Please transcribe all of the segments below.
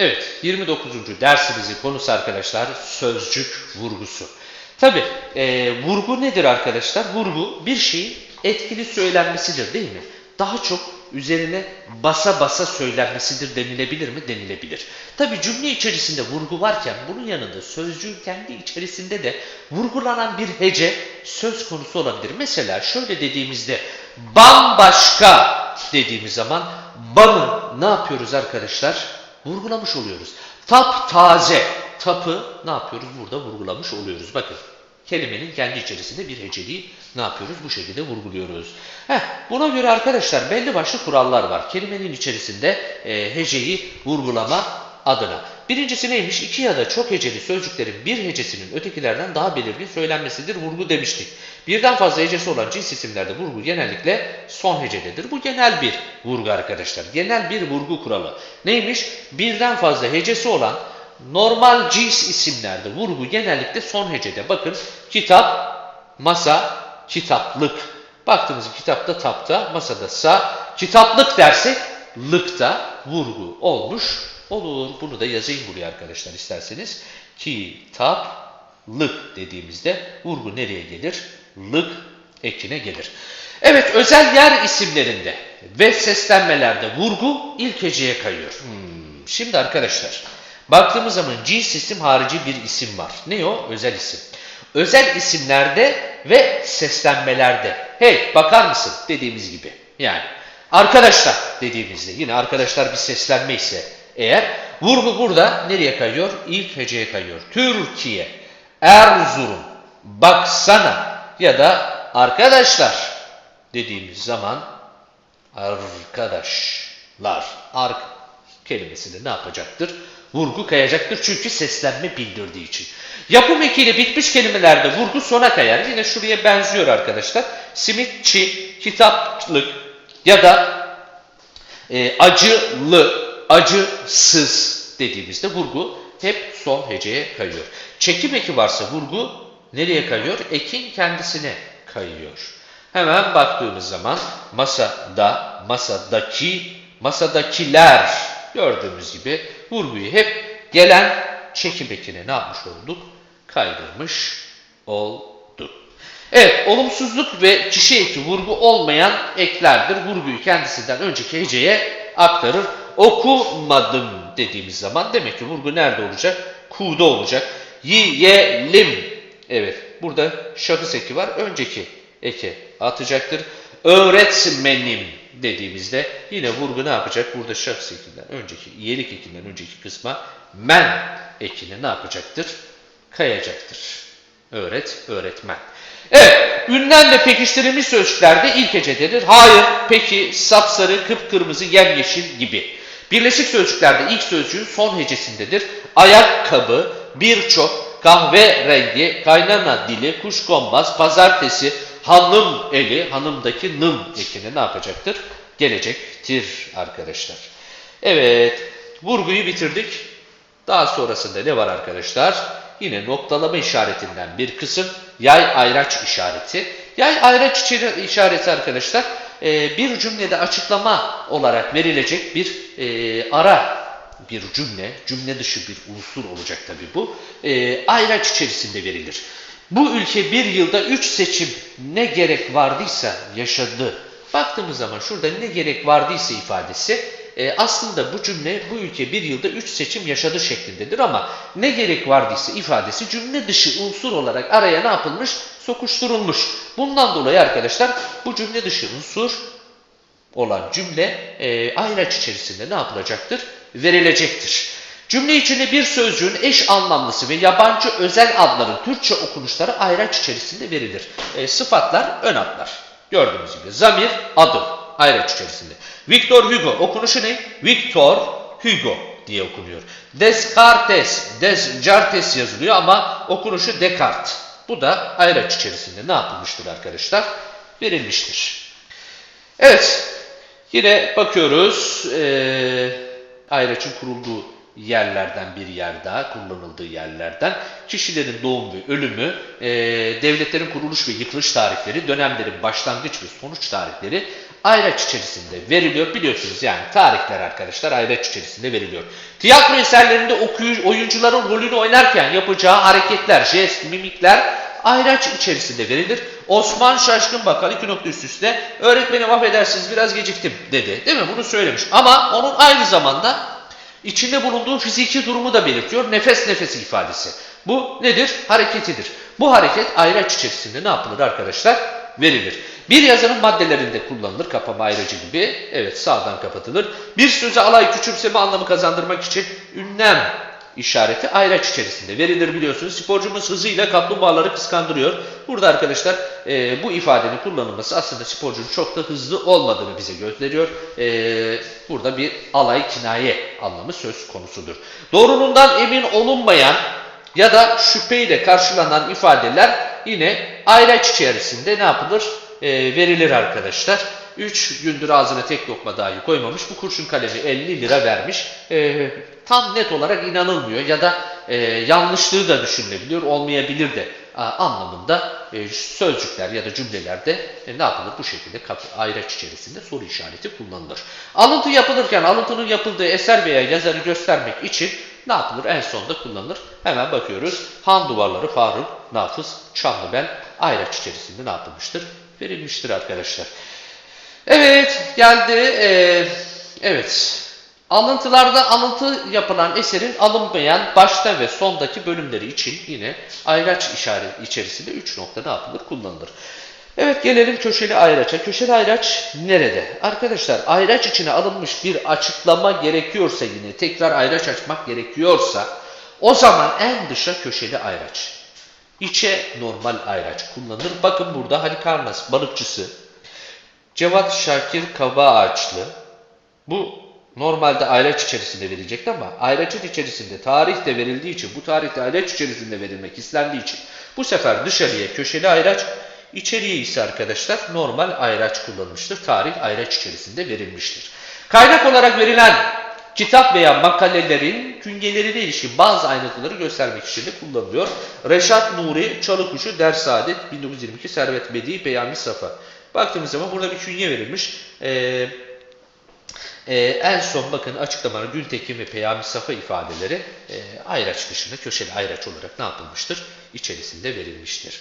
Evet, 29. dersimizin konusu arkadaşlar sözcük vurgusu. Tabi vurgu nedir arkadaşlar? Vurgu bir şeyin etkili söylenmesidir değil mi? Daha çok üzerine basa basa söylenmesidir denilebilir mi? Denilebilir. Tabi cümle içerisinde vurgu varken bunun yanında sözcüğün kendi içerisinde de vurgulanan bir hece söz konusu olabilir. Mesela şöyle dediğimizde bambaşka dediğimiz zaman banı ne yapıyoruz arkadaşlar? Vurgulamış oluyoruz. Tap taze. Tapı ne yapıyoruz? Burada vurgulamış oluyoruz. Bakın kelimenin kendi içerisinde bir heceliği ne yapıyoruz? Bu şekilde vurguluyoruz. Heh, buna göre arkadaşlar belli başlı kurallar var. Kelimenin içerisinde e, heceyi vurgulama adına. Birincisi neymiş? İki ya da çok heceli sözcüklerin bir hecesinin ötekilerden daha belirgin söylenmesidir. Vurgu demiştik. Birden fazla hecesi olan cins isimlerde vurgu genellikle son hecededir. Bu genel bir vurgu arkadaşlar. Genel bir vurgu kuralı. Neymiş? Birden fazla hecesi olan normal cins isimlerde vurgu genellikle son hecede. Bakın kitap, masa, kitaplık. Baktığımız kitapta tapta, masada sa, kitaplık dersek lıkta vurgu olmuş olur. Bunu da yazayım buraya arkadaşlar isterseniz. Kitaplık dediğimizde vurgu nereye gelir? Lık ekine gelir. Evet özel yer isimlerinde ve seslenmelerde vurgu ilk heceye kayıyor. Hmm, Şimdi arkadaşlar baktığımız zaman cins isim harici bir isim var. Ne o? Özel isim. Özel isimlerde ve seslenmelerde. Hey bakar mısın dediğimiz gibi. Yani arkadaşlar dediğimizde yine arkadaşlar bir seslenme ise eğer vurgu burada nereye kayıyor? İlk heceye kayıyor. Türkiye, Erzurum, baksana ya da arkadaşlar dediğimiz zaman arkadaşlar ark kelimesini ne yapacaktır? Vurgu kayacaktır çünkü seslenme bildirdiği için. Yapım ekiyle bitmiş kelimelerde vurgu sona kayar. Yine şuraya benziyor arkadaşlar. Simitçi, kitaplık ya da e, acılı, acısız dediğimizde vurgu hep son heceye kayıyor. Çekim eki varsa vurgu nereye kayıyor? Ekin kendisine kayıyor. Hemen baktığımız zaman masada, masadaki, masadakiler gördüğümüz gibi vurguyu hep gelen çekim ekine ne yapmış olduk? Kaydırmış olduk. Evet, olumsuzluk ve kişi eki vurgu olmayan eklerdir. Vurguyu kendisinden önceki heceye aktarır. Okumadım dediğimiz zaman demek ki vurgu nerede olacak? Ku'da olacak. Yiyelim. Evet, burada şahıs eki var. Önceki eke atacaktır. Öğretmenim dediğimizde yine vurgu ne yapacak? Burada şahıs ekinden önceki, iyilik ekinden önceki kısma men ekini ne yapacaktır? Kayacaktır. Öğret, öğretmen. Evet, ünlem ve pekiştirilmiş sözcüklerde ilk hecededir. Hayır, peki, sapsarı, kıpkırmızı, yemyeşil gibi. Birleşik sözcüklerde ilk sözcüğün son hecesindedir. Ayakkabı, birçok, kahverengi, kaynana dili, kuşkonmaz, pazartesi, hanım eli, hanımdaki nım ekini ne yapacaktır? Gelecektir arkadaşlar. Evet, vurguyu bitirdik. Daha sonrasında ne var arkadaşlar? Yine noktalama işaretinden bir kısım yay ayraç işareti. Yay ayraç işareti arkadaşlar e, bir cümlede açıklama olarak verilecek bir e, ara bir cümle, cümle dışı bir unsur olacak tabi bu. E, ayraç içerisinde verilir. Bu ülke bir yılda üç seçim ne gerek vardıysa yaşadı. Baktığımız zaman şurada ne gerek vardıysa ifadesi e, aslında bu cümle bu ülke bir yılda üç seçim yaşadı şeklindedir ama ne gerek vardıysa ifadesi cümle dışı unsur olarak araya ne yapılmış? Sokuşturulmuş. Bundan dolayı arkadaşlar bu cümle dışı unsur olan cümle e, ayraç içerisinde ne yapılacaktır? Verilecektir. Cümle içinde bir sözcüğün eş anlamlısı ve yabancı özel adların Türkçe okunuşları ayraç içerisinde verilir. E, sıfatlar ön adlar. Gördüğünüz gibi zamir adım ayraç içerisinde. Victor Hugo okunuşu ne? Victor Hugo diye okunuyor. Descartes, Descartes yazılıyor ama okunuşu Descartes. Bu da ayraç içerisinde ne yapılmıştır arkadaşlar? Verilmiştir. Evet, yine bakıyoruz. Ee, ayraçın kurulduğu yerlerden bir yer daha, kullanıldığı yerlerden. Kişilerin doğum ve ölümü, e, devletlerin kuruluş ve yıkılış tarihleri, dönemlerin başlangıç ve sonuç tarihleri, ayraç içerisinde veriliyor. Biliyorsunuz yani tarihler arkadaşlar ayraç içerisinde veriliyor. Tiyatro eserlerinde okuyu, oyuncuların rolünü oynarken yapacağı hareketler, jest, mimikler ayraç içerisinde verilir. Osman Şaşkın Bakkal iki nokta üst üste öğretmenim affedersiniz biraz geciktim dedi. Değil mi? Bunu söylemiş. Ama onun aynı zamanda içinde bulunduğu fiziki durumu da belirtiyor. Nefes nefesi ifadesi. Bu nedir? Hareketidir. Bu hareket ayraç içerisinde ne yapılır arkadaşlar? Verilir. Bir yazının maddelerinde kullanılır. Kapama ayracı gibi. Evet sağdan kapatılır. Bir söze alay küçümseme anlamı kazandırmak için ünlem işareti ayraç içerisinde verilir biliyorsunuz. Sporcumuz hızıyla kaplumbağaları kıskandırıyor. Burada arkadaşlar e, bu ifadenin kullanılması aslında sporcunun çok da hızlı olmadığını bize gösteriyor. E, burada bir alay kinaye anlamı söz konusudur. Doğruluğundan emin olunmayan ya da şüpheyle karşılanan ifadeler yine ayraç içerisinde ne yapılır? E, verilir arkadaşlar. 3 gündür ağzına tek lokma dahi koymamış. Bu kurşun kalemi 50 lira vermiş. E, tam net olarak inanılmıyor ya da e, yanlışlığı da düşünülebiliyor, olmayabilir de a, anlamında e, sözcükler ya da cümlelerde e, ne yapılır? Bu şekilde ayraç içerisinde soru işareti kullanılır. Alıntı yapılırken alıntının yapıldığı eser veya yazarı göstermek için ne yapılır? En sonda kullanılır. Hemen bakıyoruz. Han duvarları Faruk, Nafız, Çamlıbel ayraç içerisinde ne yapılmıştır? Verilmiştir arkadaşlar. Evet geldi. Ee, evet. Alıntılarda alıntı yapılan eserin alınmayan başta ve sondaki bölümleri için yine ayraç işareti içerisinde 3 nokta ne yapılır? Kullanılır. Evet gelelim köşeli ayraça. Köşeli ayraç nerede? Arkadaşlar ayraç içine alınmış bir açıklama gerekiyorsa yine tekrar ayraç açmak gerekiyorsa o zaman en dışa köşeli ayraç. İçe normal ayraç kullanılır. Bakın burada Halikarnas balıkçısı Cevat Şakir Kaba Ağaçlı. Bu normalde ayraç içerisinde verilecekti ama ayraçın içerisinde tarih de verildiği için bu tarihte ayraç içerisinde verilmek istendiği için bu sefer dışarıya köşeli ayraç içeriye ise arkadaşlar normal ayraç kullanılmıştır. Tarih ayraç içerisinde verilmiştir. Kaynak olarak verilen kitap veya makalelerin künyelerine ilişkin bazı ayrıntıları göstermek için de kullanılıyor. Reşat Nuri Çalıkuşu Ders Saadet 1922 Servet Bedi Peyami Safa. Baktığımız zaman burada bir künye verilmiş. Ee, e, en son bakın açıklamalar Gültekin ve Peyami Safa ifadeleri e, ayraç dışında köşeli ayraç olarak ne yapılmıştır? İçerisinde verilmiştir.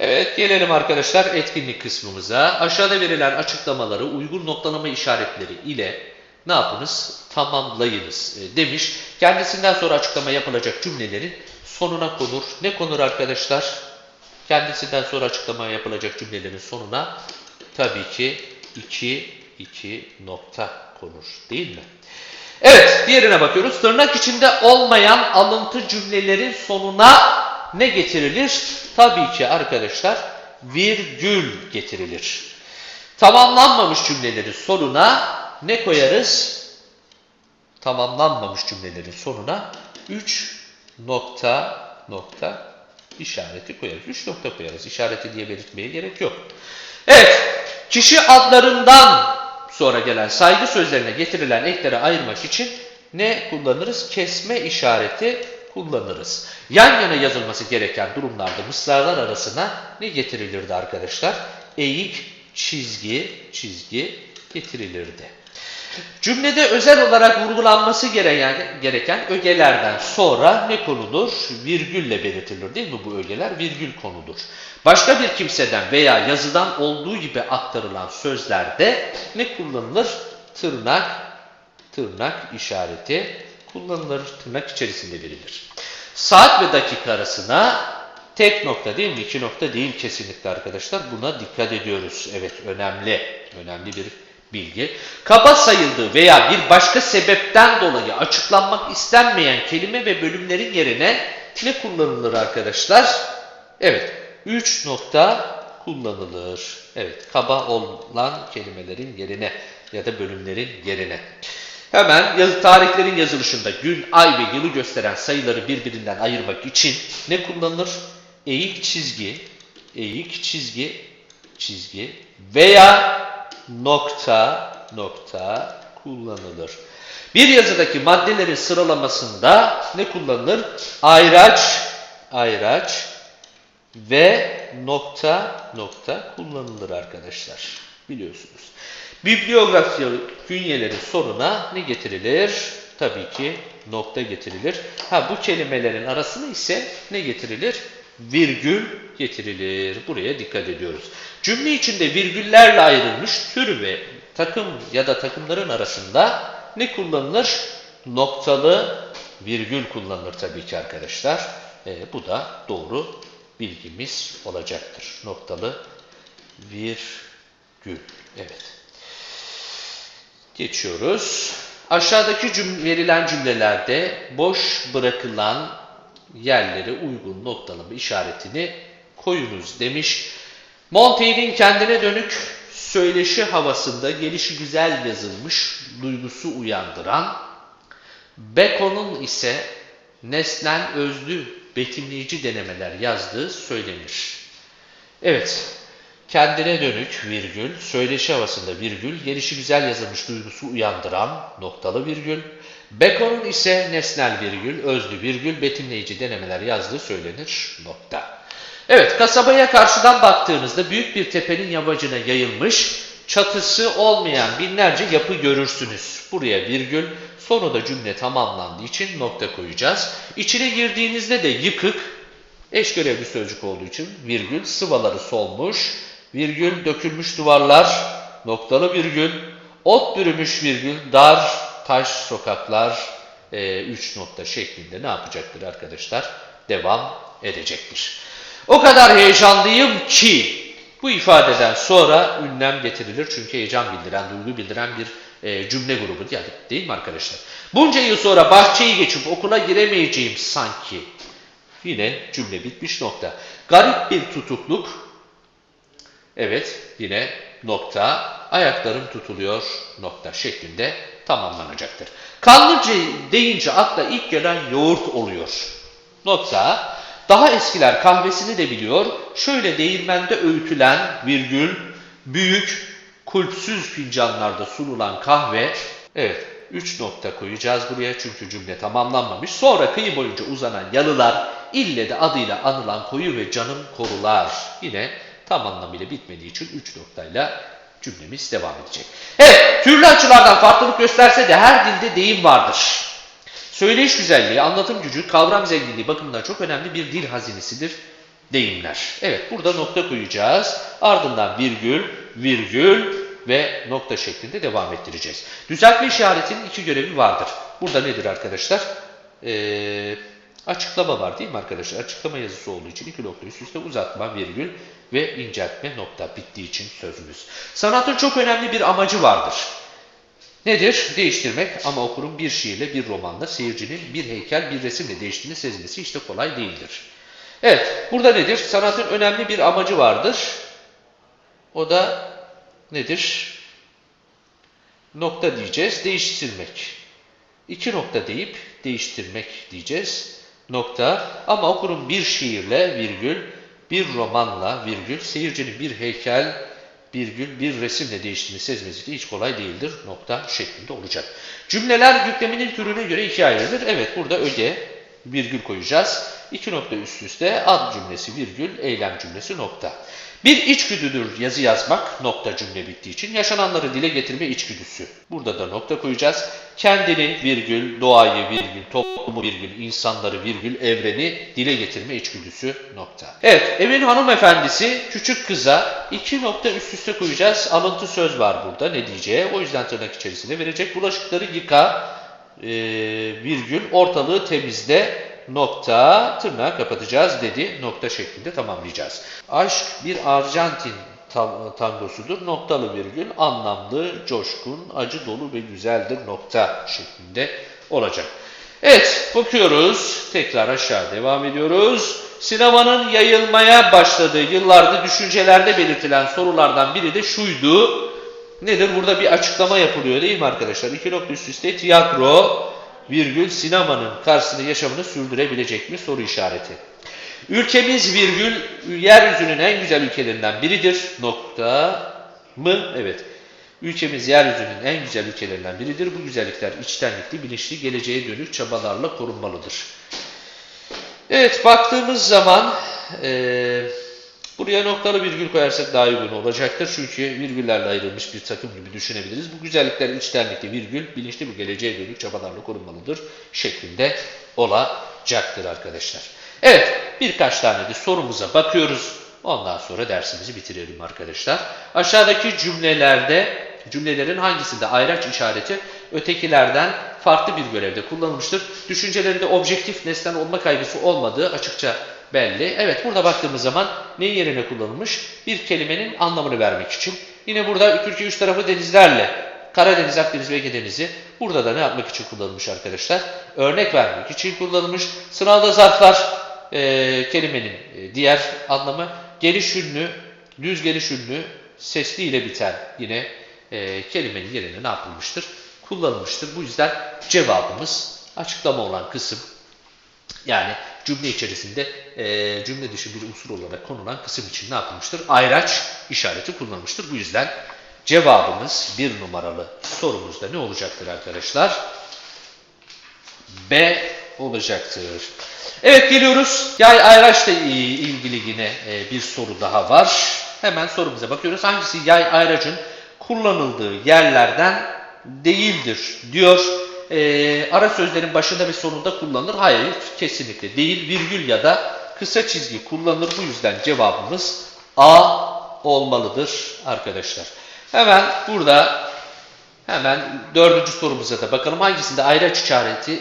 Evet gelelim arkadaşlar etkinlik kısmımıza. Aşağıda verilen açıklamaları uygun noktalama işaretleri ile ne yapınız? Tamamlayınız e, demiş. Kendisinden sonra açıklama yapılacak cümlelerin sonuna konur. Ne konur arkadaşlar? Kendisinden sonra açıklama yapılacak cümlelerin sonuna tabii ki 2, 2 nokta konur değil mi? Evet diğerine bakıyoruz. Tırnak içinde olmayan alıntı cümlelerin sonuna ne getirilir? Tabii ki arkadaşlar virgül getirilir. Tamamlanmamış cümlelerin sonuna ne koyarız? Tamamlanmamış cümlelerin sonuna 3 nokta nokta işareti koyarız. 3 nokta koyarız. İşareti diye belirtmeye gerek yok. Evet. Kişi adlarından sonra gelen saygı sözlerine getirilen ekleri ayırmak için ne kullanırız? Kesme işareti kullanırız. Yan yana yazılması gereken durumlarda mısralar arasına ne getirilirdi arkadaşlar? Eğik, çizgi, çizgi getirilirdi. Cümlede özel olarak vurgulanması gereken, gereken ögelerden sonra ne konulur? Virgülle belirtilir değil mi bu ögeler? Virgül konudur. Başka bir kimseden veya yazıdan olduğu gibi aktarılan sözlerde ne kullanılır? Tırnak, tırnak işareti kullanılır. Tırnak içerisinde verilir. Saat ve dakika arasına tek nokta değil mi? İki nokta değil kesinlikle arkadaşlar. Buna dikkat ediyoruz. Evet önemli. Önemli bir bilgi. Kaba sayıldığı veya bir başka sebepten dolayı açıklanmak istenmeyen kelime ve bölümlerin yerine ne kullanılır arkadaşlar? Evet. 3 nokta kullanılır. Evet. Kaba olan kelimelerin yerine ya da bölümlerin yerine. Hemen yazı tarihlerin yazılışında gün, ay ve yılı gösteren sayıları birbirinden ayırmak için ne kullanılır? Eğik çizgi, eğik çizgi, çizgi veya nokta, nokta kullanılır. Bir yazıdaki maddelerin sıralamasında ne kullanılır? Ayraç, ayraç ve nokta, nokta kullanılır arkadaşlar. Biliyorsunuz. Bibliografya künyelerin sonuna ne getirilir? Tabii ki nokta getirilir. Ha bu kelimelerin arasına ise ne getirilir? Virgül getirilir. Buraya dikkat ediyoruz. Cümle içinde virgüllerle ayrılmış tür ve takım ya da takımların arasında ne kullanılır? Noktalı virgül kullanılır tabii ki arkadaşlar. Ee, bu da doğru bilgimiz olacaktır. Noktalı virgül. Evet. Geçiyoruz. Aşağıdaki cüm verilen cümlelerde boş bırakılan yerlere uygun noktalama işaretini koyunuz demiş. Montaigne'in kendine dönük söyleşi havasında gelişi güzel yazılmış, duygusu uyandıran, Bacon'un ise nesnel özlü betimleyici denemeler yazdığı söylenir. Evet, kendine dönük virgül, söyleşi havasında virgül, gelişi güzel yazılmış duygusu uyandıran noktalı virgül, Bacon'un ise nesnel virgül, özlü virgül, betimleyici denemeler yazdığı söylenir nokta. Evet, kasabaya karşıdan baktığınızda büyük bir tepenin yamacına yayılmış, çatısı olmayan binlerce yapı görürsünüz. Buraya virgül, sonra da cümle tamamlandığı için nokta koyacağız. İçine girdiğinizde de yıkık, eş görevli sözcük olduğu için virgül, sıvaları solmuş, virgül, dökülmüş duvarlar, noktalı virgül, ot bürümüş virgül, dar, taş, sokaklar, 3 nokta şeklinde ne yapacaktır arkadaşlar? Devam edecektir. O kadar heyecanlıyım ki bu ifadeden sonra ünlem getirilir. Çünkü heyecan bildiren, duygu bildiren bir e, cümle grubu yani değil mi arkadaşlar? Bunca yıl sonra bahçeyi geçip okula giremeyeceğim sanki. Yine cümle bitmiş nokta. Garip bir tutukluk. Evet yine nokta. Ayaklarım tutuluyor nokta şeklinde tamamlanacaktır. Kanlıca deyince akla ilk gelen yoğurt oluyor. Nokta. Daha eskiler kahvesini de biliyor. Şöyle değirmende öğütülen virgül, büyük, kulpsüz fincanlarda sunulan kahve. Evet, 3 nokta koyacağız buraya çünkü cümle tamamlanmamış. Sonra kıyı boyunca uzanan yalılar, ille de adıyla anılan koyu ve canım korular. Yine tam anlamıyla bitmediği için 3 noktayla cümlemiz devam edecek. Evet, türlü açılardan farklılık gösterse de her dilde deyim vardır. Söyleyiş güzelliği, anlatım gücü, kavram zenginliği bakımından çok önemli bir dil hazinesidir deyimler. Evet burada nokta koyacağız. Ardından virgül, virgül ve nokta şeklinde devam ettireceğiz. Düzeltme işaretinin iki görevi vardır. Burada nedir arkadaşlar? Ee, açıklama var değil mi arkadaşlar? Açıklama yazısı olduğu için iki nokta üst üste uzatma, virgül ve inceltme nokta bittiği için sözümüz. Sanatın çok önemli bir amacı vardır. Nedir? Değiştirmek ama okurun bir şiirle, bir romanla, seyircinin bir heykel, bir resimle değiştiğini sezmesi işte kolay değildir. Evet, burada nedir? Sanatın önemli bir amacı vardır. O da nedir? Nokta diyeceğiz, değiştirmek. İki nokta deyip değiştirmek diyeceğiz. Nokta ama okurun bir şiirle, virgül, bir romanla, virgül, seyircinin bir heykel, virgül, bir resimle değiştiğini sezmesi de hiç kolay değildir. Nokta şeklinde olacak. Cümleler yükleminin türüne göre ikiye ayrılır. Evet burada öge, virgül koyacağız. İki nokta üst üste ad cümlesi virgül, eylem cümlesi nokta. Bir içgüdüdür yazı yazmak, nokta cümle bittiği için. Yaşananları dile getirme içgüdüsü. Burada da nokta koyacağız. Kendini virgül, doğayı virgül, toplumu virgül, insanları virgül, evreni dile getirme içgüdüsü nokta. Evet, evin hanımefendisi küçük kıza iki nokta üst üste koyacağız. Alıntı söz var burada ne diyeceği. O yüzden tırnak içerisinde verecek. Bulaşıkları yıka, e, virgül, ortalığı temizle, nokta, tırnağı kapatacağız dedi. Nokta şeklinde tamamlayacağız. Aşk bir Arjantin tangosudur. Noktalı virgül, anlamlı, coşkun, acı dolu ve güzeldir nokta şeklinde olacak. Evet, bakıyoruz. Tekrar aşağı devam ediyoruz. Sinemanın yayılmaya başladığı yıllarda düşüncelerde belirtilen sorulardan biri de şuydu. Nedir? Burada bir açıklama yapılıyor değil mi arkadaşlar? İki nokta üst üste tiyatro, virgül sinemanın karşısında yaşamını sürdürebilecek mi soru işareti. Ülkemiz virgül yeryüzünün en güzel ülkelerinden biridir. Nokta mı? Evet. Ülkemiz yeryüzünün en güzel ülkelerinden biridir. Bu güzellikler içtenlikli, bilinçli, geleceğe dönük çabalarla korunmalıdır. Evet, baktığımız zaman e, Buraya noktalı virgül koyarsak daha uygun olacaktır. Çünkü virgüllerle ayrılmış bir takım gibi düşünebiliriz. Bu güzellikler içtenlikle virgül bilinçli bir geleceğe dönük çabalarla korunmalıdır şeklinde olacaktır arkadaşlar. Evet birkaç tane de sorumuza bakıyoruz. Ondan sonra dersimizi bitirelim arkadaşlar. Aşağıdaki cümlelerde cümlelerin hangisinde ayraç işareti ötekilerden farklı bir görevde kullanılmıştır? Düşüncelerinde objektif nesnen olma kaygısı olmadığı açıkça belli. Evet burada baktığımız zaman neyin yerine kullanılmış? Bir kelimenin anlamını vermek için. Yine burada Türkiye üç tarafı denizlerle Karadeniz, Akdeniz ve Ege burada da ne yapmak için kullanılmış arkadaşlar? Örnek vermek için kullanılmış. Sınavda zarflar e, kelimenin e, diğer anlamı geniş ünlü, düz geniş ünlü, sesli ile biten yine e, kelimenin yerine ne yapılmıştır? Kullanılmıştır. Bu yüzden cevabımız açıklama olan kısım yani cümle içerisinde e, cümle dışı bir unsur olarak konulan kısım için ne yapılmıştır? Ayraç işareti kullanılmıştır. Bu yüzden cevabımız bir numaralı sorumuzda ne olacaktır arkadaşlar? B olacaktır. Evet geliyoruz. Yay ayraçla ilgili yine e, bir soru daha var. Hemen sorumuza bakıyoruz. Hangisi yay ayracın kullanıldığı yerlerden değildir diyor. E, ara sözlerin başında ve sonunda kullanılır. Hayır kesinlikle değil. Virgül ya da kısa çizgi kullanılır. Bu yüzden cevabımız A olmalıdır arkadaşlar. Hemen burada Hemen dördüncü sorumuza da bakalım. Hangisinde ayraç işareti,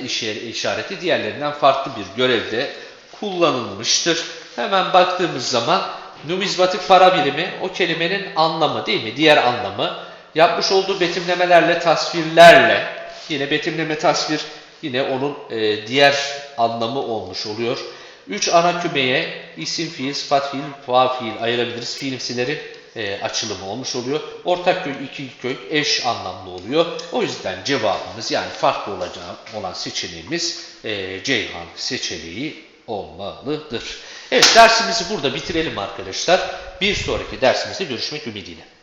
işareti diğerlerinden farklı bir görevde kullanılmıştır? Hemen baktığımız zaman numizmatik para birimi o kelimenin anlamı değil mi? Diğer anlamı. Yapmış olduğu betimlemelerle, tasvirlerle yine betimleme tasvir yine onun e, diğer anlamı olmuş oluyor. Üç ana kümeye isim fiil, sıfat fiil, faal fiil ayırabiliriz. Fiilimsileri e, açılımı olmuş oluyor. Ortak kök, iki kök eş anlamlı oluyor. O yüzden cevabımız yani farklı olacağı olan seçeneğimiz e, Ceyhan seçeneği olmalıdır. Evet dersimizi burada bitirelim arkadaşlar. Bir sonraki dersimizde görüşmek ümidiyle.